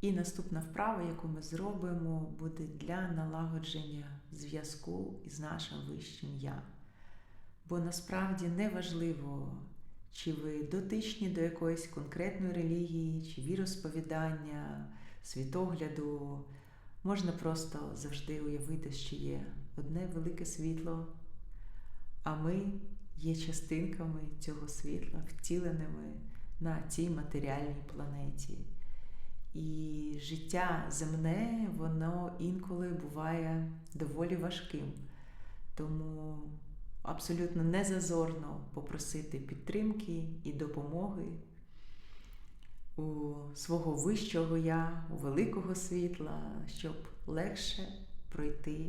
І наступна вправа, яку ми зробимо, буде для налагодження зв'язку із нашим вищим я. Бо насправді не важливо, чи ви дотичні до якоїсь конкретної релігії, чи віросповідання, світогляду. Можна просто завжди уявити, що є одне велике світло, а ми є частинками цього світла, втіленими на цій матеріальній планеті. І життя земне, воно інколи буває доволі важким. Тому абсолютно незазорно попросити підтримки і допомоги у свого вищого я, у великого світла, щоб легше пройти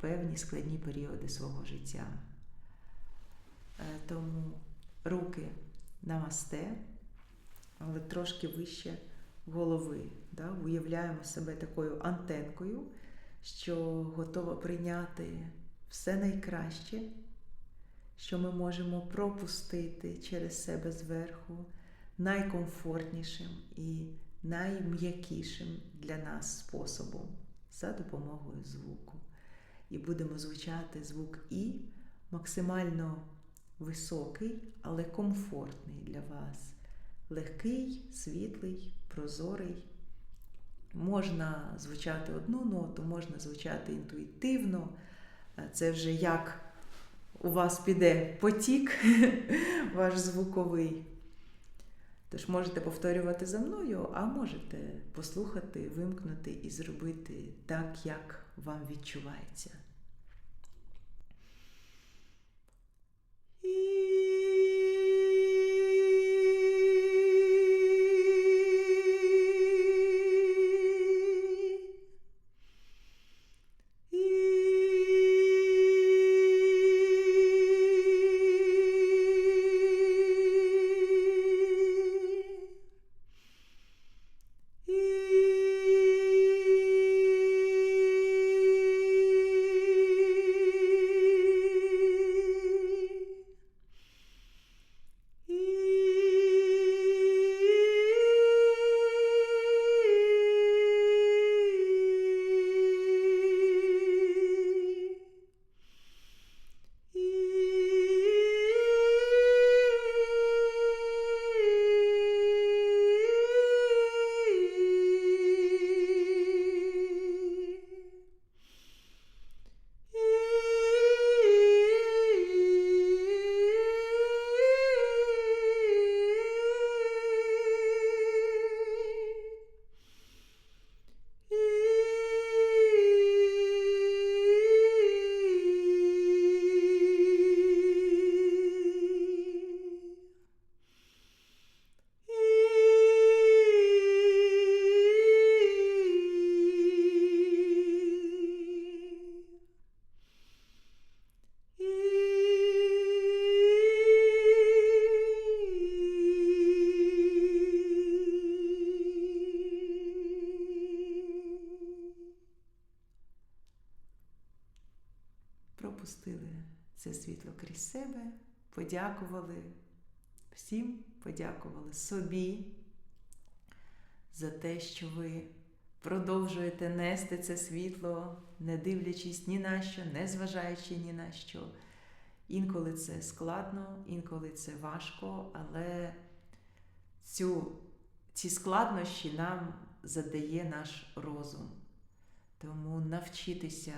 певні складні періоди свого життя. Е, Тому руки намасте, але трошки вище голови. Да? Уявляємо себе такою антенкою, що готова прийняти все найкраще, що ми можемо пропустити через себе зверху, найкомфортнішим і найм'якішим для нас способом за допомогою звуку. І будемо звучати звук І максимально високий, але комфортний для вас. Легкий, світлий, прозорий. Можна звучати одну ноту, можна звучати інтуїтивно. Це вже як у вас піде потік, ваш звуковий. Тож можете повторювати за мною, а можете послухати, вимкнути і зробити так, як вам відчувається. Пропустили це світло крізь себе, подякували всім, подякували собі за те, що ви продовжуєте нести це світло, не дивлячись ні на що, не зважаючи ні на що. Інколи це складно, інколи це важко, але цю, ці складнощі нам задає наш розум. Тому навчитися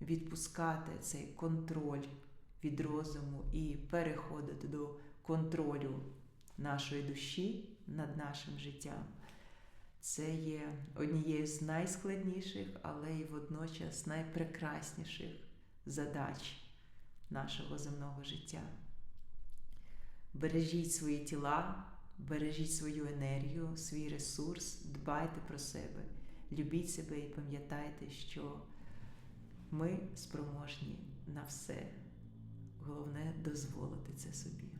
відпускати цей контроль від розуму і переходити до контролю нашої душі над нашим життям. Це є однією з найскладніших, але й водночас найпрекрасніших задач нашого земного життя. Бережіть свої тіла, бережіть свою енергію, свій ресурс, дбайте про себе, любіть себе і пам'ятайте, що ми спроможні на все. Головне дозволити це собі.